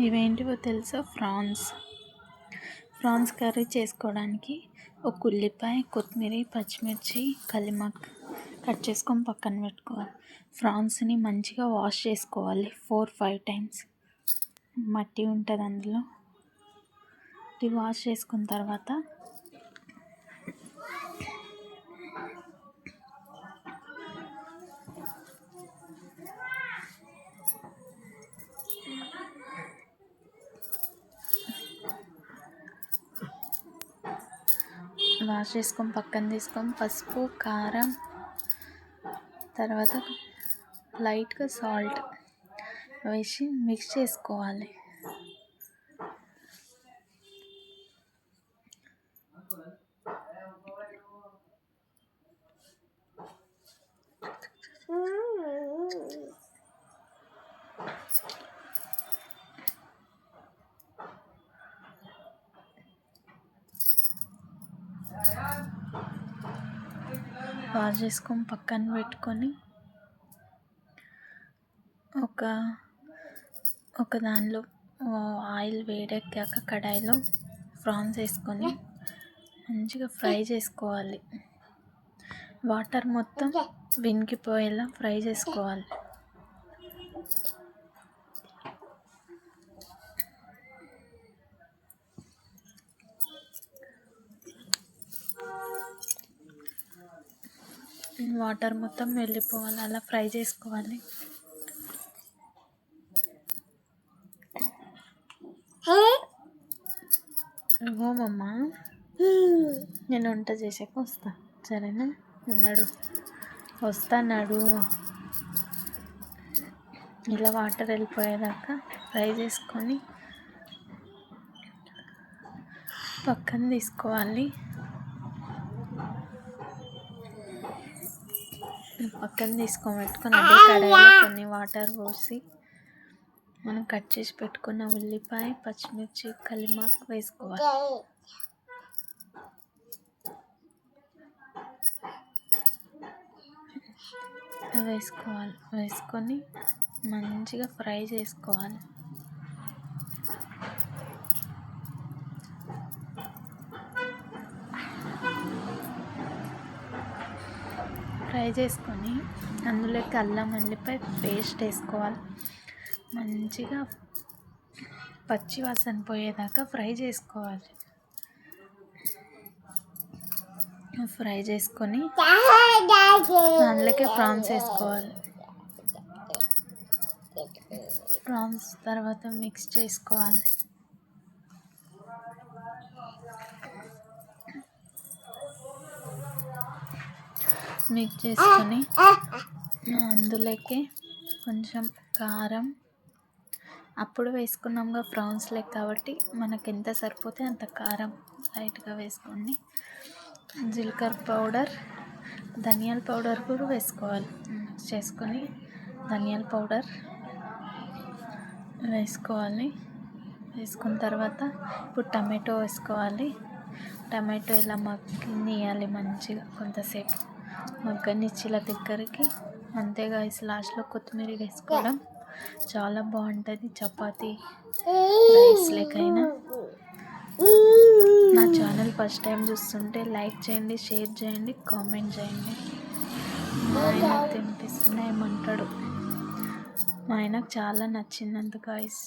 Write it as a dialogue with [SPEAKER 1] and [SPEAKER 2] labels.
[SPEAKER 1] ఇవేంటివో తెలుసా? France. Prawns curry చేసుకోవడానికి ఒక ఉల్లిపాయ కొత్తిమీర పచ్చిమిర్చి కలిమాక్ కట్ చేసుకొని పక్కన పెట్టుకోవాలి. ఫ్రాన్స్ని మంచిగా వాష్ చేసుకోవాలి ఫోర్ ఫైవ్ టైమ్స్. మట్టి ఉంటుంది అందులో. వాష్ చేసుకున్న తర్వాత వాష్ చేసుకొని పక్కన తీసుకొని పసుపు కారం తర్వాత లైట్గా సాల్ట్ వేసి మిక్స్ చేసుకోవాలి. వాష్ చేసుకొని పక్కన పెట్టుకొని ఒక ఒక దానిలో ఆయిల్ వేడెక్కాక కడాయిలో ప్రాన్స్ వేసుకొని మంచిగా ఫ్రై చేసుకోవాలి. వాటర్ మొత్తం వినికిపోయేలా ఫ్రై చేసుకోవాలి. వాటర్ మొత్తం వెళ్ళిపోవాలి అలా ఫ్రై చేసుకోవాలి. ఓమమ్మ నేను వంట చేసాక వస్తా. సరేనా? అన్నాడు వస్తాడు ఇలా వాటర్ వెళ్ళిపోయేదాకా ఫ్రై చేసుకొని పక్కన తీసుకోవాలి. పక్కన తీసుకొని పెట్టుకొని అదే కడాయిలో కొన్ని వాటర్ పోసి మనం కట్ చేసి పెట్టుకున్న ఉల్లిపాయ పచ్చిమిర్చి కలిమాకు వేసుకోవాలి. వేసుకోవాలి. వేసుకొని మంచిగా ఫ్రై చేసుకోవాలి. ఫ్రై చేసుకొని అందులోకి అల్లం వెల్లిపాయ పేస్ట్ వేసుకోవాలి. మంచిగా పచ్చి వాసన పోయేదాకా ఫ్రై చేసుకోవాలి. ఫ్రై చేసుకొని అందులోకి ప్రాన్స్ వేసుకోవాలి. ప్రాన్స్ తర్వాత మిక్స్ చేసుకోవాలి. మిక్స్ చేసుకొని అందులోకి కొంచెం కారం. అప్పుడు వేసుకున్నాంగా ప్రాన్స్ లెక్క కాబట్టి మనకు ఎంత సరిపోతే అంత కారం లైట్గా వేసుకోండి. జీలకర్ర పౌడర్ ధనియాల పౌడర్ కూడా వేసుకోవాలి. మిక్స్ చేసుకొని ధనియాల పౌడర్ వేసుకోవాలి. వేసుకున్న తర్వాత ఇప్పుడు టమాటో వేసుకోవాలి. టమాటో ఇలా మగ్గనియాలి మంచిగా కొంతసేపు. మగ్గనిచ్చిన దగ్గరికి. అంతే గాయస్ లాస్ట్లో కొత్తిమీర వేసుకోవడం. చాలా బాగుంటుంది. చపాతీ రైస్ లేకైనా నా ఛానల్ ఫస్ట్ టైం చూస్తుంటే లైక్ చేయండి షేర్ చేయండి కామెంట్ చేయండి. మా ఆయన తినిపిస్తున్నా ఏమంటాడు? మా ఆయనకు చాలా నచ్చింది అంత గాయస్